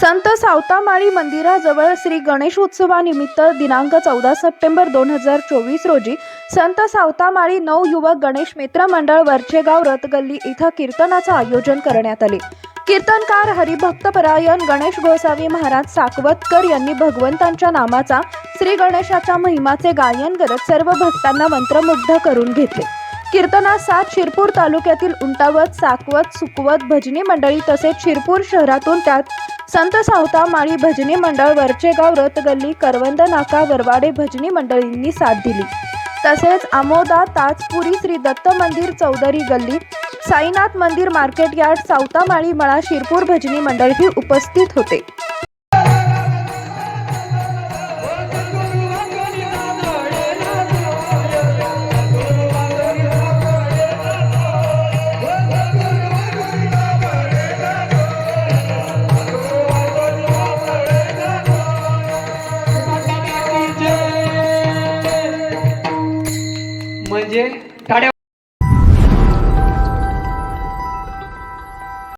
संत सावतामाळी मंदिराजवळ श्री गणेश उत्सवानिमित्त दिनांक चौदा सप्टेंबर दोन हजार चोवीस रोजी संत सावतामाळी नऊ युवक गणेश मित्र मंडळ वरचेगाव रथगल्ली इथं कीर्तनाचं आयोजन करण्यात आले. कीर्तनकार हरिभक्तपरायण गणेश गोसावी महाराज साकवतकर यांनी भगवंतांच्या नामाचा श्री गणेशाच्या महिमाचे गायन करत सर्व भक्तांना मंत्रमुग्ध करून घेतले. कीर्तनात सात शिरपूर तालुक्यातील उंटावत साकवत सुकवत भजनी मंडळी तसेच शिरपूर शहरातून त्यात संत सावता माळी भजनी मंडळ वरचेगाव रथगल्ली करवंद नाका वरवाडे भजनी मंडळींनी साथ दिली. तसेच आमोदा ताजपुरी श्री दत्त मंदिर चौधरी गल्ली साईनाथ मंदिर मार्केट यार्ड सावतामाळी मळा शिरपूर भजनी मंडळ ही उपस्थित होते. incluye.